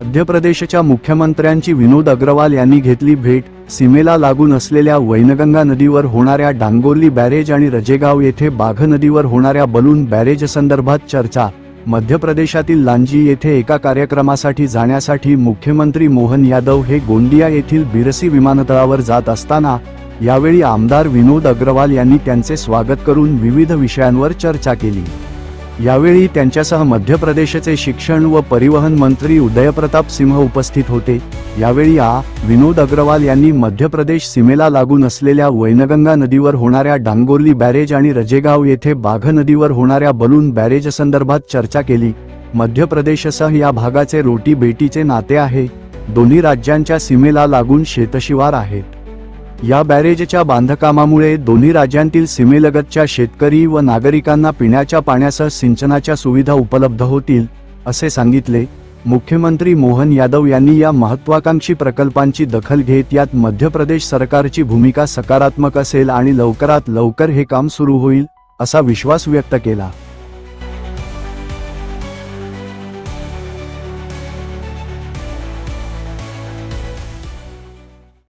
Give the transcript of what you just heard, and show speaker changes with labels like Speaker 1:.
Speaker 1: मध्य प्रदेशच्या मुख्यमंत्र्यांची विनोद अग्रवाल यांनी घेतली भेट. सीमेला लागून असलेल्या वैनगंगा नदीवर होणाऱ्या डांगोर्ली बॅरेज आणि रजेगाव येथे बाघ नदीवर होणाऱ्या बलून बॅरेज संदर्भात चर्चा. मध्य प्रदेशातील लांजी येथे एका कार्यक्रमासाठी जाण्यासाठी मुख्यमंत्री मोहन यादव हे गोंदिया येथील बिरसी विमानतळावर जात असताना यावेळी आमदार विनोद अग्रवाल यांनी त्यांचे स्वागत करून विविध विषयांवर चर्चा केली. यावेळी त्यांच्यासह मध्य प्रदेशचे शिक्षण व परिवहन मंत्री उदयप्रताप सिंह उपस्थित होते. यावेळी आ. विनोद अग्रवाल यांनी मध्य प्रदेश सीमेला लागून असलेल्या वैनगंगा नदीवर होणाऱ्या डांगोर्ली बॅरेज आणि रजेगाव येथे बाघ नदीवर होणाऱ्या बलून बॅरेज संदर्भात चर्चा केली. मध्य प्रदेशसह या भागाचे रोटी बेटीचे नाते आहे. दोन्ही राज्यांच्या सीमेला लागून शेतशिवार आहेत. या बॅरेजच्या बांधकामामुळे दोन्ही राज्यांतील सीमेलगतच्या शेतकरी व नागरिकांना पिण्याच्या पाण्यासह सिंचनाच्या सुविधा उपलब्ध होतील असे सांगितले. मुख्यमंत्री मोहन यादव यांनी या महत्वाकांक्षी प्रकल्पांची दखल घेत यात मध्य प्रदेश सरकारची भूमिका सकारात्मक असेल आणि लवकरात लवकर हे काम सुरू होईल असा विश्वास व्यक्त केला.